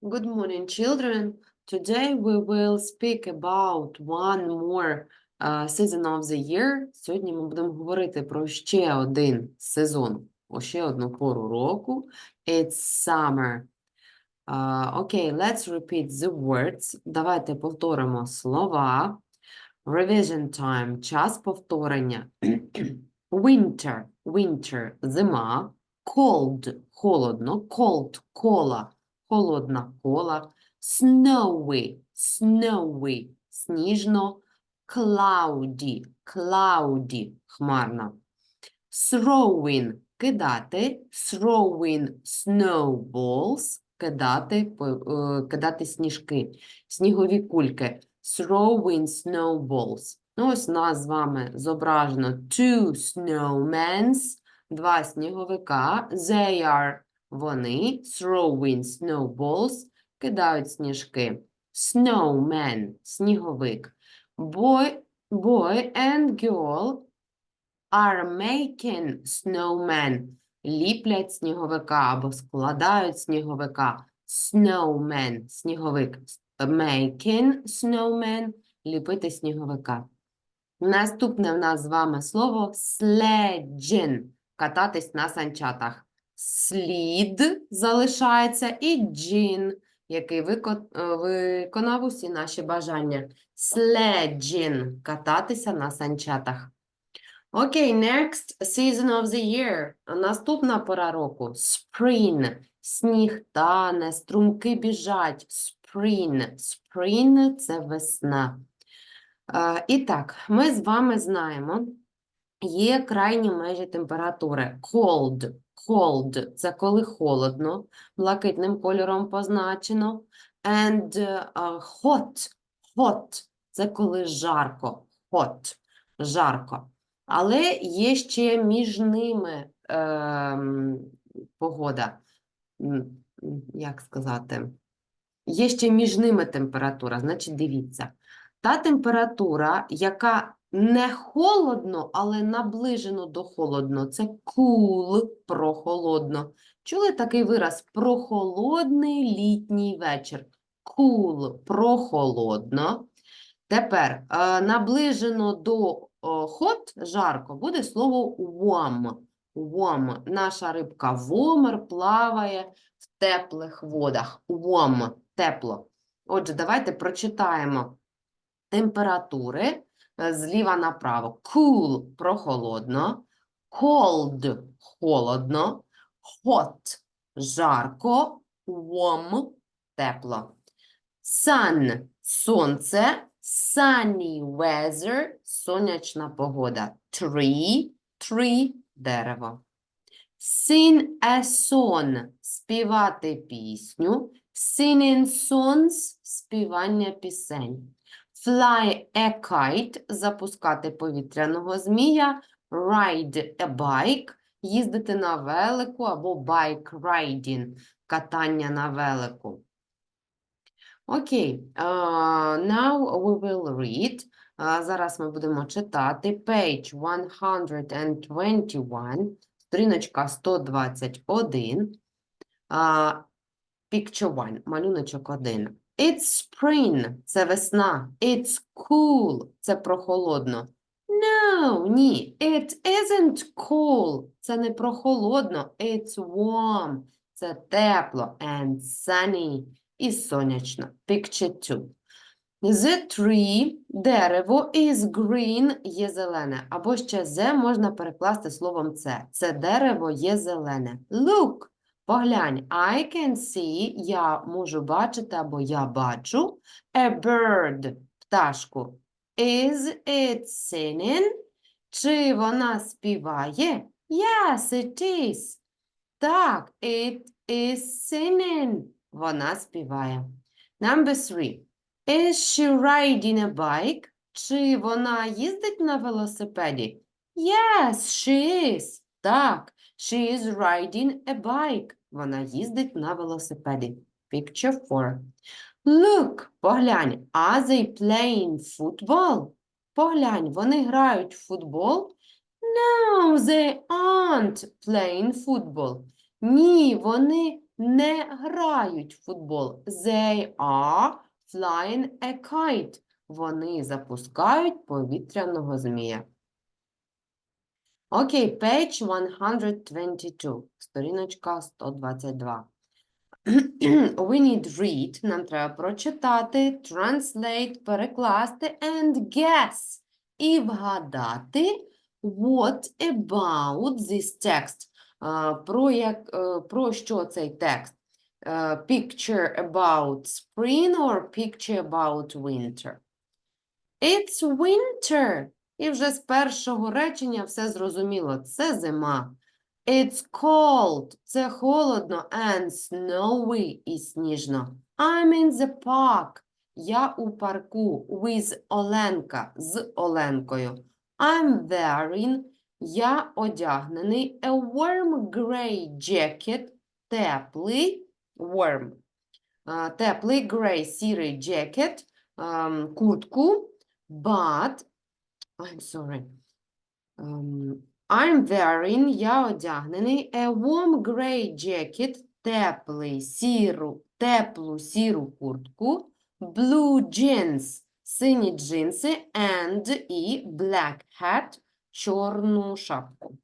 Good morning, children. Today we will speak about one more uh, season of the year. Сьогодні ми будемо говорити про ще один сезон, о ще одну пору року. It's summer. Uh, okay, let's repeat the words. Давайте повторимо слова. Revision time – час повторення. Winter – winter – зима. Cold – холодно. Cold – кола – холодна кола. Snowy – snowy – сніжно. Cloudy – cloudy – хмарно. Throwing – кидати. Throwing snowballs – кидати, е, кидати сніжки. Снігові кульки. Throwing snowballs. Ну, ось нас з вами зображено two snowmans, два сніговика. They are вони throwing snowballs, кидають сніжки. Snowman – сніговик. Boy, boy and girl are making snowman. Ліплять сніговика або складають сніговика. Snowman – сніговик. Making snowman – ліпити сніговика. Наступне в нас з вами слово sledging – кататись на санчатах. Слід залишається і джин, який е, виконав усі наші бажання. Sledging – кататися на санчатах. Окей, next season of the year. Наступна пора року. Spring. Сніг тане, струмки біжать. Spring. Spring – це весна. Е, І так, ми з вами знаємо, є крайні межі температури. Cold. Cold – це коли холодно, блакитним кольором позначено. And е, hot. Hot – це коли жарко. Hot – жарко. Але є ще між ними ем, погода. Як сказати? Є ще між ними температура. Значить, дивіться. Та температура, яка не холодно, але наближено до холодно, це cool, прохолодно. Чули такий вираз? Прохолодний літній вечір. Cool, прохолодно. Тепер е, наближено до hot, жарко, буде слово warm. Warm. Наша рибка вомер плаває в теплих водах. Warm – тепло. Отже, давайте прочитаємо температури зліва направо. Cool – прохолодно, cold – холодно, hot – жарко, warm – тепло. Sun – сонце, sunny weather – сонячна погода. Tree – tree – дерево. Sing a song – співати пісню. Singing songs – співання пісень. Fly a kite – запускати повітряного змія. Ride a bike – їздити на велику або bike riding – катання на велику. Окей, uh, now we will read. А, зараз ми будемо читати page 121, сторіночка 121, а, picture 1, малюночок 1. It's spring, це весна. It's cool, це прохолодно. No, ні, it isn't cool, це не прохолодно. It's warm, це тепло and sunny і сонячно. Picture 2. The tree, дерево, is green, є зелене. Або ще the можна перекласти словом це. Це дерево є зелене. Look, поглянь, I can see, я можу бачити або я бачу. A bird, пташку. Is it singing? Чи вона співає? Yes, it is. Так, it is singing. Вона співає. Number three. Is she riding a bike? Чи вона їздить на велосипеді? Yes, she is. Так, she is riding a bike. Вона їздить на велосипеді. Picture 4. Look, поглянь, are they playing football? Поглянь, вони грають в футбол? No, they aren't playing football. Ні, вони не грають в футбол. They are flying a kite. Вони запускають повітряного змія. Окей, page 122, сторіночка 122. We need read, нам треба прочитати, translate, перекласти and guess. І вгадати what about this text. А, Про, як, е, про що цей текст? Е, Picture about spring or picture about winter? It's winter. І вже з першого речення все зрозуміло. Це зима. It's cold. Це холодно and snowy і сніжно. I'm in the park. Я у парку with Оленка з Оленкою. I'm wearing. Я одягнений a warm grey jacket. Теплий warm. Теплий grey сірий jacket. Куртку. But I'm sorry. Um, I'm wearing, я одягнений, a warm grey jacket, теплий сіру, теплу сіру куртку, blue jeans, сині джинси, and і black hat, чорну шапку.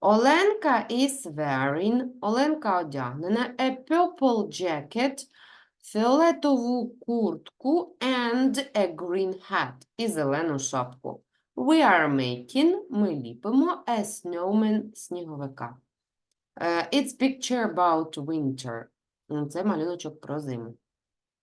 Оленка is wearing, Оленка одягнена, a purple jacket, фіолетову куртку and a green hat, і зелену шапку. We are making, ми ліпимо a snowman сніговика. Е, It's picture about winter. Це малюночок про зиму.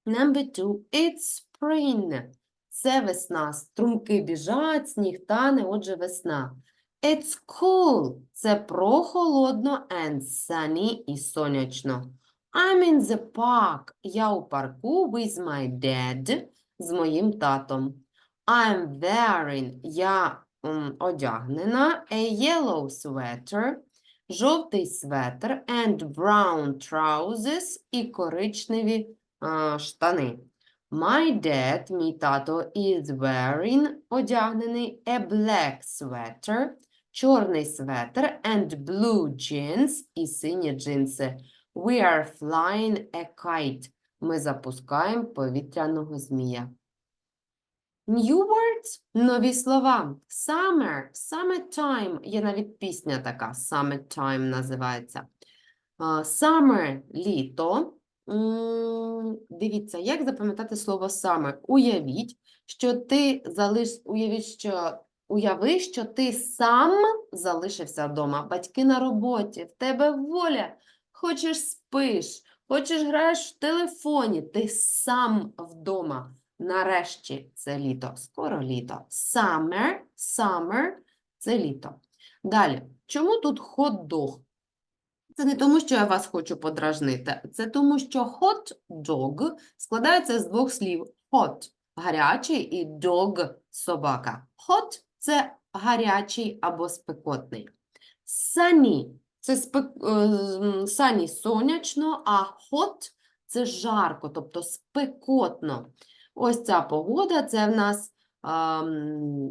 Number two, it's spring. Це весна. Струмки біжать, сніг тане, отже, весна. It's cool. Це прохолодно and sunny і сонячно. I'm in the park. Я у парку with my dad, з моїм татом. I'm wearing, я м, одягнена, a yellow sweater, жовтий светр, and brown trousers і коричневі а, штани. My dad, мій тато, is wearing, одягнений, a black sweater, чорний светр, and blue jeans і сині джинси. We are flying a kite. Ми запускаємо повітряного змія. New words – нові слова. Summer, summertime. Є навіть пісня така, summertime називається. Summer – літо. Дивіться, як запам'ятати слово summer. Уявіть, що ти залиш... Уявіть, що... Уяви, що ти сам залишився вдома. Батьки на роботі, в тебе воля. Хочеш спиш, хочеш граєш в телефоні, ти сам вдома. Нарешті це літо. Скоро літо. Summer, summer – це літо. Далі. Чому тут hot-dog? Це не тому, що я вас хочу подражнити. Це тому, що dog складається з двох слів. Hot – гарячий і dog – собака. Hot – це гарячий або спекотний. Sunny – це спек... е, sunny – сонячно, а hot – це жарко, тобто спекотно. Ось ця погода, це в нас ам,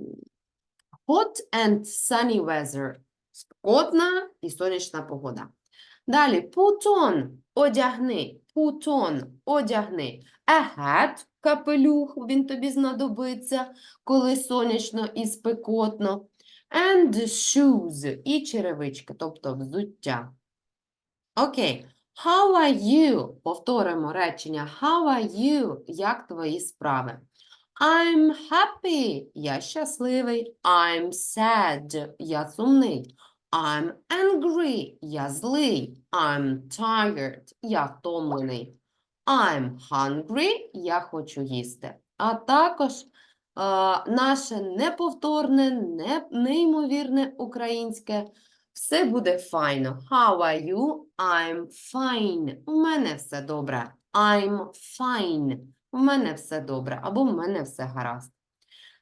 hot and sunny weather. Спекотна і сонячна погода. Далі, put on – одягни. Put on – одягни. A hat – капелюх, він тобі знадобиться, коли сонячно і спекотно. And shoes – і черевички, тобто взуття. Окей. How are you? Повторимо речення. How are you? Як твої справи? I'm happy. Я щасливий. I'm sad. Я сумний. I'm angry. Я злий. I'm tired. Я втомлений. I'm hungry. Я хочу їсти. А також е, наше неповторне, не, неймовірне українське все буде файно. How are you? I'm fine. У мене все добре. I'm fine. У мене все добре. Або в мене все гаразд.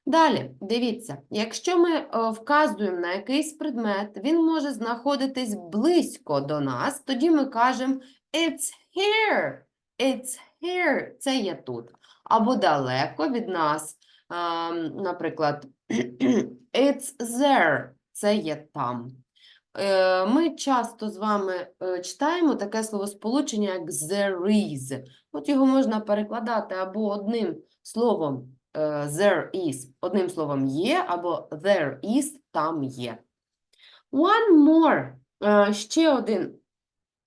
Далі, дивіться, якщо ми е, вказуємо на якийсь предмет, він може знаходитись близько до нас, тоді ми кажемо It's here. It's here. Це є тут. Або далеко від нас. ем, наприклад, It's there. Це є там. Е, Ми часто з вами е, читаємо таке словосполучення, як there is. От його можна перекладати або одним словом е, there is, одним словом є, або there is, там є. One more. Ще один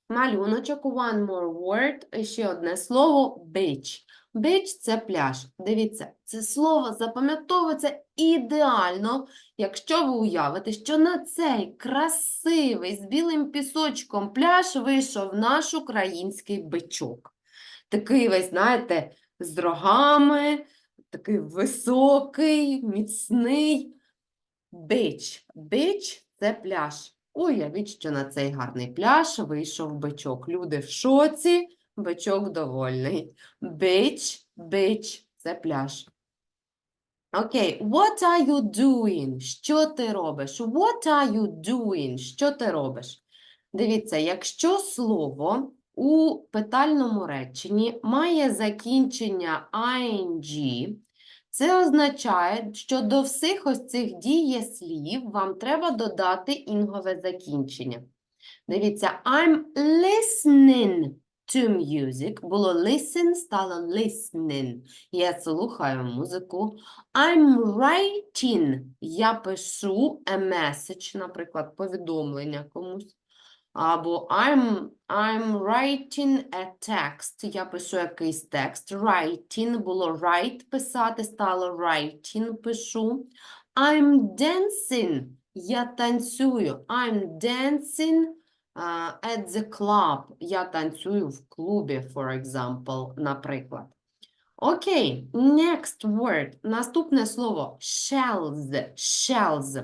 малюночок, one more word, ще одне слово beach. Beach – це пляж. Дивіться, це слово запам'ятовується ідеально, якщо ви уявите, що на цей красивий з білим пісочком пляж вийшов наш український бичок. Такий весь, знаєте, з рогами, такий високий, міцний. Бич. Бич – це пляж. Уявіть, що на цей гарний пляж вийшов бичок. Люди в шоці, бичок довольний. Бич, бич – це пляж. Окей, what are you doing? Що ти робиш? What are you doing? Що ти робиш? Дивіться, якщо слово у питальному реченні має закінчення ing, це означає, що до всіх ось цих дієслів вам треба додати інгове закінчення. Дивіться, I'm listening to music. Було listen, стало listening. Я слухаю музику. I'm writing. Я пишу a message, наприклад, повідомлення комусь. Або I'm, I'm writing a text. Я пишу якийсь текст. Writing було write писати, стало writing пишу. I'm dancing. Я танцюю. I'm dancing uh, at the club. Я танцюю в клубі, for example, наприклад. Окей, next word. Наступне слово shells. Shells.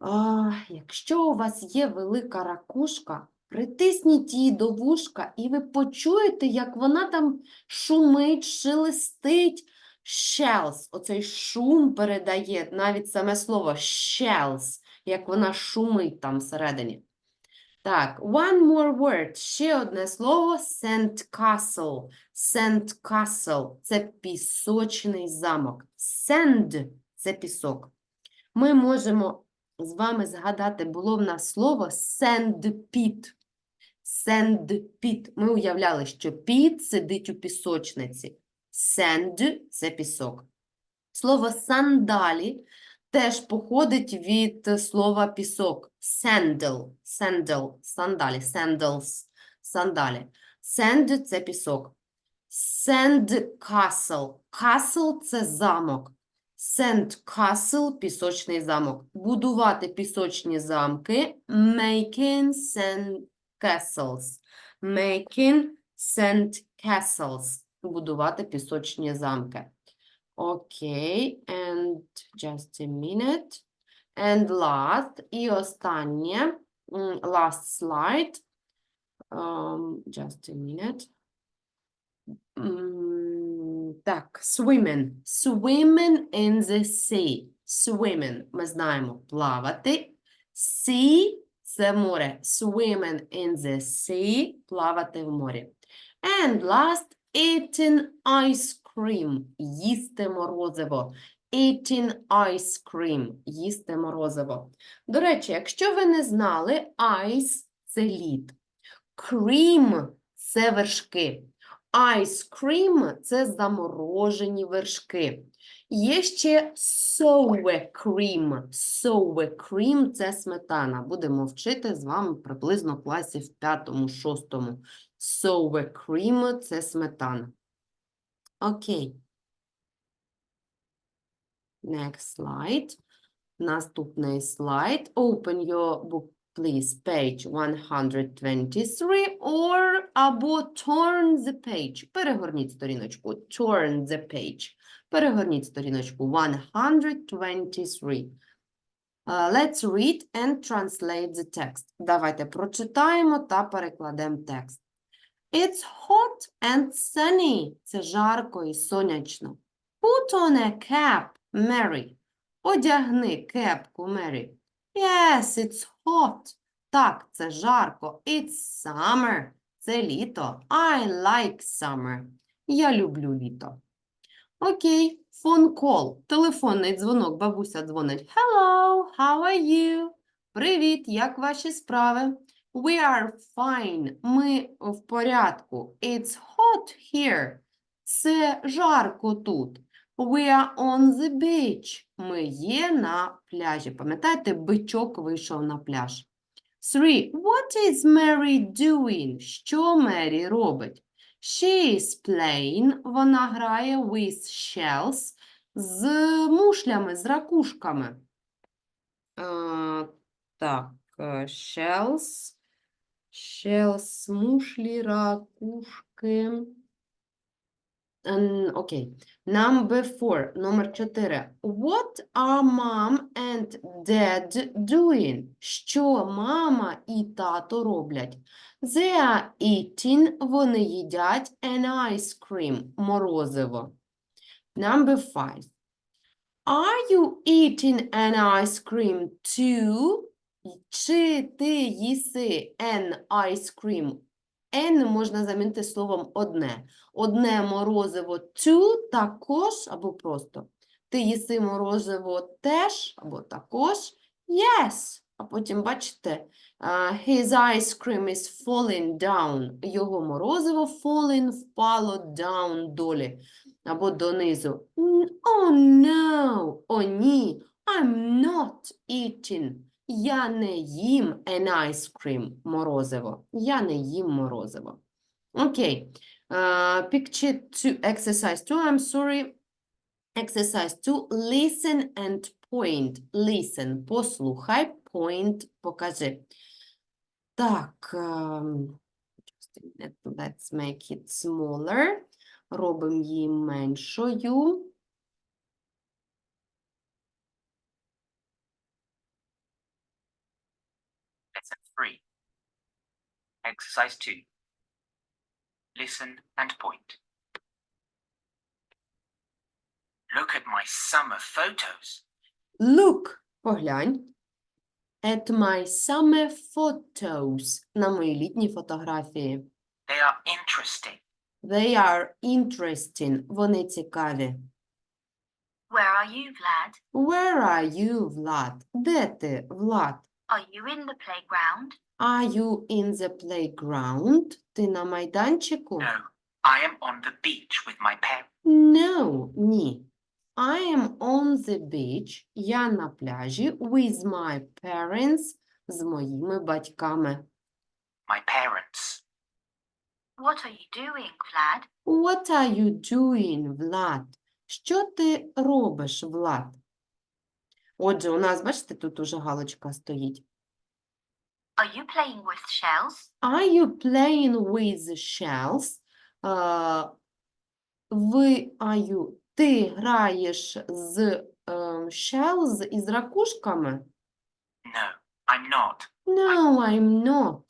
А, якщо у вас є велика ракушка, притисніть її до вушка, і ви почуєте, як вона там шумить, шелестить. Shells, оцей шум передає навіть саме слово shells, як вона шумить там всередині. Так, one more word. Ще одне слово sandcastle. Sandcastle – це пісочний замок. Sand – це пісок. Ми можемо з вами згадати, було в нас слово sandpit. Sandpit. Ми уявляли, що піт сидить у пісочниці. Sand – це пісок. Слово сандалі теж походить від слова пісок. Sandal, sandal, сандалі, sandals, сандалі. Sand – це пісок. Sandcastle. Castle – це замок. Sandcastle – пісочний замок. Будувати пісочні замки. Making sandcastles. Making sandcastles. Будувати пісочні замки. Окей, and just a minute. And last, і останнє, м, last slide. Um, just a minute. М, Так, swimming. Swimming in the sea. Swimming. Ми знаємо плавати. Sea – це море. Swimming in the sea – плавати в морі. And last, eating ice cream. Їсти морозиво. Eating ice cream. Їсти морозиво. До речі, якщо ви не знали, ice – це лід. Cream – це вершки. Ice cream – це заморожені вершки. Є ще sour cream. Sour cream – це сметана. Будемо вчити з вами приблизно в класі в п'ятому-шостому. Sour cream – це сметана. Окей. Next slide. Наступний слайд. Open your book, please, page 123 or або turn the page. Перегорніть сторіночку. Turn the page. Перегорніть сторіночку 123. Uh, let's read and translate the text. Давайте прочитаємо та перекладемо текст. It's hot and sunny. Це жарко і сонячно. Put on a cap, Mary. Одягни кепку, Мері. Yes, it's hot. Так, це жарко. It's summer. Це літо. I like summer. Я люблю літо. Окей, phone call. Телефонний дзвонок. Бабуся дзвонить. Hello, how are you? Привіт, як ваші справи? We are fine. Ми в порядку. It's hot here. Це жарко тут. We are on the beach. Ми є на пляжі. Пам'ятаєте, бичок вийшов на пляж. Three. What is Mary doing? Що Мері робить? She is playing. Вона грає with shells з мушлями, з ракушками. Е, так, е, shells. Shells, мушлі, ракушки. Ем, Окей. Number four, номер чотири. What are mom and dad doing? Що мама і тато роблять? They are eating, вони їдять an ice cream, морозиво. Number five. Are you eating an ice cream too? Чи ти їси an ice cream? N можна замінити словом одне. Одне морозиво to також або просто. Ти їси морозиво теж або також. Yes. А потім бачите, his ice cream is falling down. Його морозиво falling впало down долі або донизу. Oh no! О ні! I'm not eating. Я не їм an ice cream, морозиво. Я не їм морозиво. Окей. Uh, picture two, exercise two, I'm sorry. Exercise two, listen and point. Listen, послухай, point, покажи. Так, ем, minute, let's make it smaller. Робимо її меншою. Exercise 2. Listen and point. Look at my summer photos. Look, поглянь. At my summer photos. На мої літні фотографії. They are interesting. They are interesting. Вони цікаві. Where are you, Vlad? Where are you, Влад? Де ти, Влад? Are you in the playground? Are you in the playground? Ти на майданчику? No, I am on the beach with my parents. No, ні. I am on the beach. Я на пляжі with my parents. З моїми батьками. My parents. What are you doing, Vlad? What are you doing, Влад? Що ти робиш, Влад? Отже, у нас, бачите, тут уже галочка стоїть. Are you playing with shells? Are you playing with shells? Е, ви, are you, ти граєш з е, shells із ракушками? No, I'm not. No, I'm not.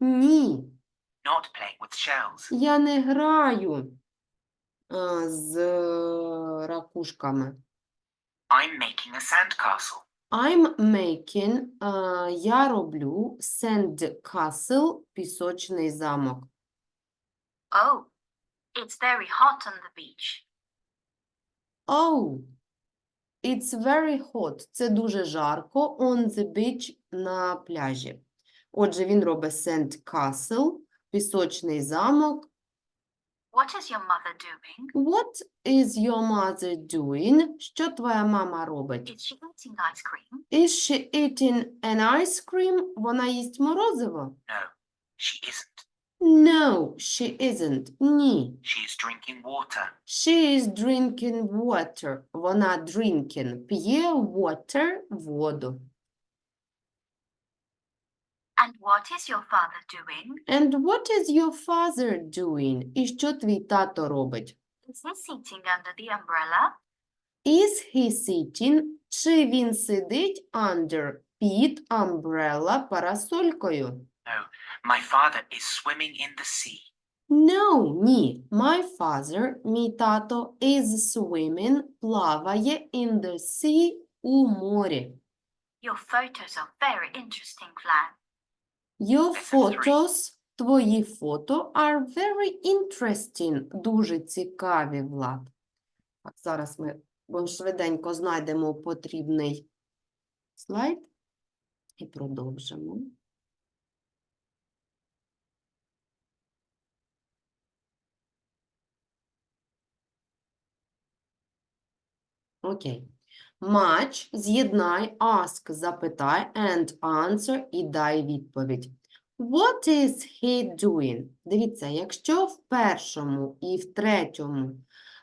Ні, Not playing with shells. я не граю е, з е, ракушками. I'm making a sandcastle. I'm making, е, я роблю sand castle, пісочний замок. Oh, it's very hot on the beach. Oh, it's very hot. Це дуже жарко on the beach на пляжі. Отже, він робить sand castle, пісочний замок. What is your mother doing? What is your mother doing? Що твоя мама робить? Is she eating ice cream? Is she eating an ice cream? Вона їсть морозиво? No, she isn't. No, she isn't. Ні. She is drinking water. She is drinking water. Вона drinking. П'є water, воду. And what is your father doing? And what is your father doing? І що твій тато робить? Is he sitting under the umbrella? Is he sitting? Чи він сидить under під umbrella парасолькою? No, my father is swimming in the sea. No, ні. My father, мій тато, is swimming, плаває in the sea у морі. Your photos are very interesting, Vlad. Your photos, твої фото are very interesting, дуже цікаві, Влад. Так, зараз ми швиденько знайдемо потрібний слайд. І продовжимо. Окей. Матч, з'єднай, ask, запитай, and answer і дай відповідь. What is he doing? Дивіться, якщо в першому і в третьому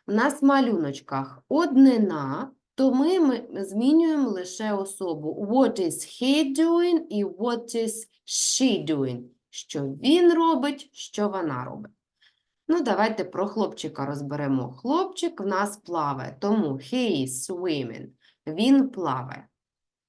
у нас в малюночках однина, то ми, ми змінюємо лише особу. What is he doing і what is she doing? Що він робить, що вона робить. Ну, давайте про хлопчика розберемо. Хлопчик в нас плаває, тому he is swimming. Він плаває.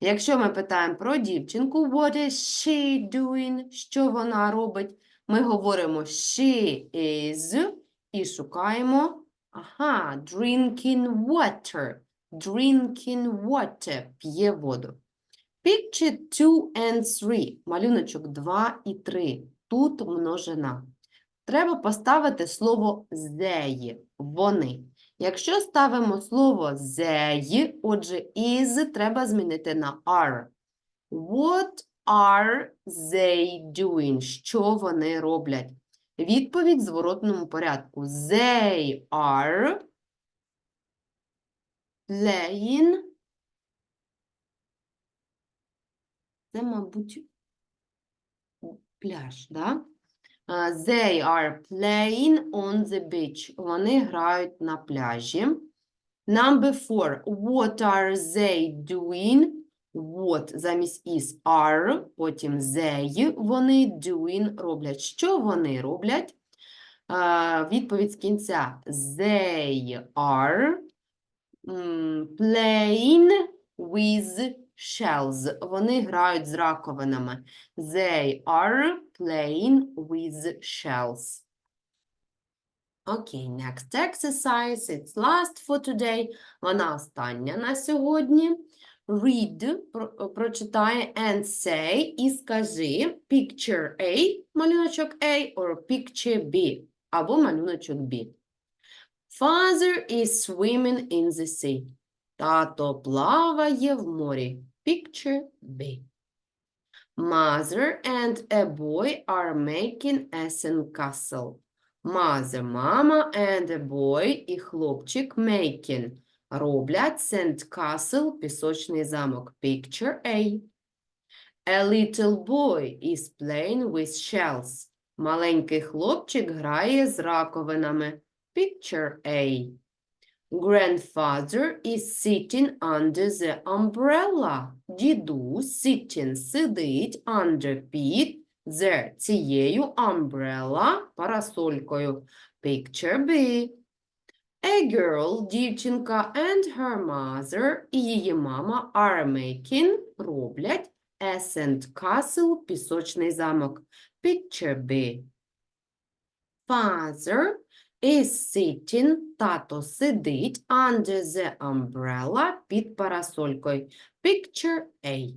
Якщо ми питаємо про дівчинку, what is she doing? Що вона робить? Ми говоримо she is і шукаємо ага, drinking water. Drinking water. П'є воду. Picture 2 and 3. Малюночок 2 і 3. Тут множина. Треба поставити слово they, вони. Якщо ставимо слово they, отже, is треба змінити на are. What are they doing? Що вони роблять? Відповідь в зворотному порядку. They are playing. Це, мабуть, пляж, да? They are playing on the beach. Вони грають на пляжі. Number four. What are they doing? What замість is are, потім they, вони doing роблять. Що вони роблять? Відповідь з кінця. They are playing with shells. Вони грають з раковинами. They are playing with shells. Okay, next exercise. It's last for today. Вона остання на сьогодні. Read, про- прочитай and say і скажи picture A, малюночок A, or picture B, або малюночок B. Father is swimming in the sea. Тато плаває в морі. Picture B. Mother and a boy are making a sandcastle. Mother, мама and a boy і хлопчик making. Роблять sandcastle, пісочний замок. Picture A. A little boy is playing with shells. Маленький хлопчик грає з раковинами. Picture A. Grandfather is sitting under the umbrella. Дідусь sitting сидить under під the цією umbrella парасолькою. Picture B. A girl, дівчинка, and her mother і її мама are making, роблять a sandcastle, пісочний замок. Picture B. Father is sitting, тато сидить under the umbrella під парасолькою. Picture A.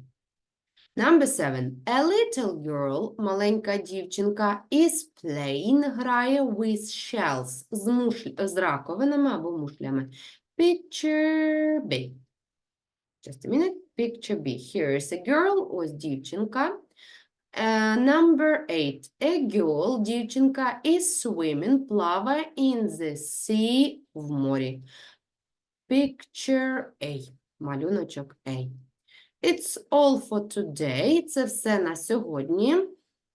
Number seven. A little girl, маленька дівчинка, is playing, грає with shells, з, мушль, з раковинами або мушлями. Picture B. Just a minute. Picture B. Here is a girl, ось дівчинка. Uh, number eight. A girl, дівчинка, is swimming, плаває in the sea, в морі. Picture A. Малюночок A. It's all for today. Це все на сьогодні.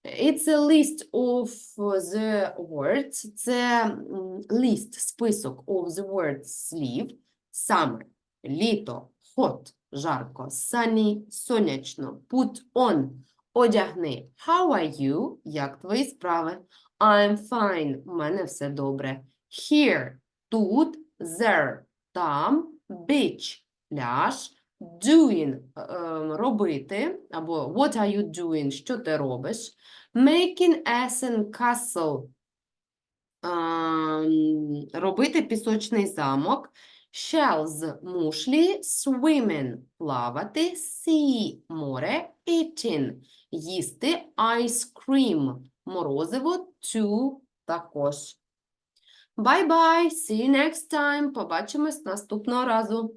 It's a list of the words. Це м, лист, список of the words слів. Summer, літо, hot, жарко, sunny, сонячно, put on, Одягни. How are you? Як твої справи? I'm fine. У мене все добре. Here, тут, there, там, beach, пляж, doing. Ем, робити, або what are you doing, що ти робиш, making a sandcastle, ем, робити пісочний замок, shells, мушлі, swimming, плавати, sea, море, eating, їсти, ice cream, морозиво, to, також. Bye-bye, see you next time, побачимось наступного разу.